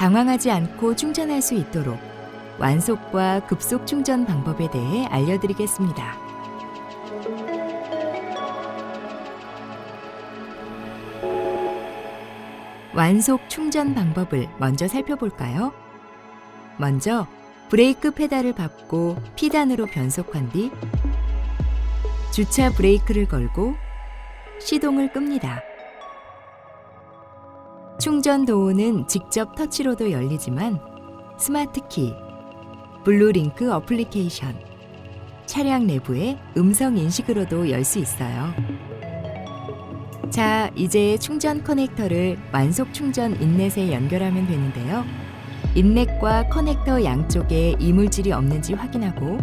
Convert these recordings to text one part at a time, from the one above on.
당황하지 않고 충전할 수 있도록 완속과 급속 충전 방법에 대해 알려드리겠습니다. 완속 충전 방법을 먼저 살펴볼까요? 먼저 브레이크 페달을 밟고 피단으로 변속한 뒤 주차 브레이크를 걸고 시동을 끕니다. 충전 도어는 직접 터치로도 열리지만 스마트키, 블루링크 어플리케이션, 차량 내부의 음성 인식으로도 열 수 있어요. 자, 이제 충전 커넥터를 완속 충전 인넷에 연결하면 되는데요. 인넷과 커넥터 양쪽에 이물질이 없는지 확인하고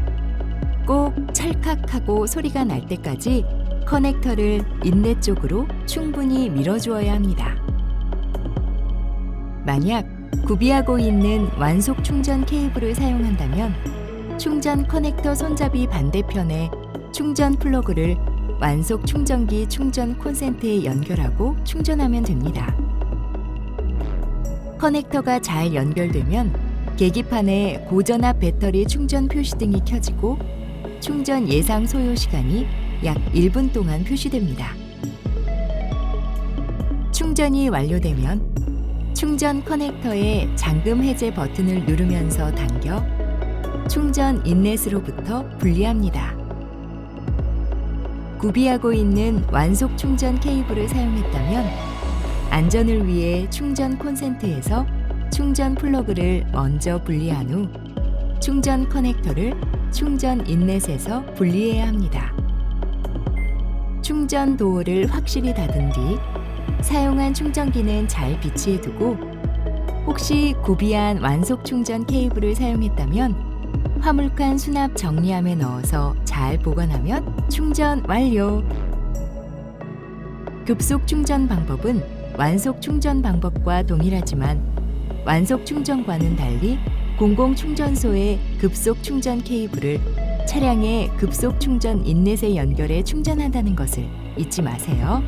꼭 찰칵하고 소리가 날 때까지 커넥터를 인넷 쪽으로 충분히 밀어주어야 합니다. 만약 구비하고 있는 완속 충전 케이블을 사용한다면 충전 커넥터 손잡이 반대편에 충전 플러그를 완속 충전기 충전 콘센트에 연결하고 충전하면 됩니다. 커넥터가 잘 연결되면 계기판에 고전압 배터리 충전 표시등이 켜지고 충전 예상 소요 시간이 약 1분 동안 표시됩니다. 충전이 완료되면 충전 커넥터의 잠금 해제 버튼을 누르면서 당겨 충전 인넷으로부터 분리합니다. 구비하고 있는 완속 충전 케이블을 사용했다면 안전을 위해 충전 콘센트에서 충전 플러그를 먼저 분리한 후 충전 커넥터를 충전 인넷에서 분리해야 합니다. 충전 도어를 확실히 닫은 뒤 사용한 충전기는 잘 비치해 두고 혹시 구비한 완속 충전 케이블을 사용했다면 화물칸 수납 정리함에 넣어서 잘 보관하면 충전 완료. 급속 충전 방법은 완속 충전 방법과 동일하지만 완속 충전과는 달리 공공 충전소의 급속 충전 케이블을 차량의 급속 충전 인넷에 연결해 충전한다는 것을 잊지 마세요.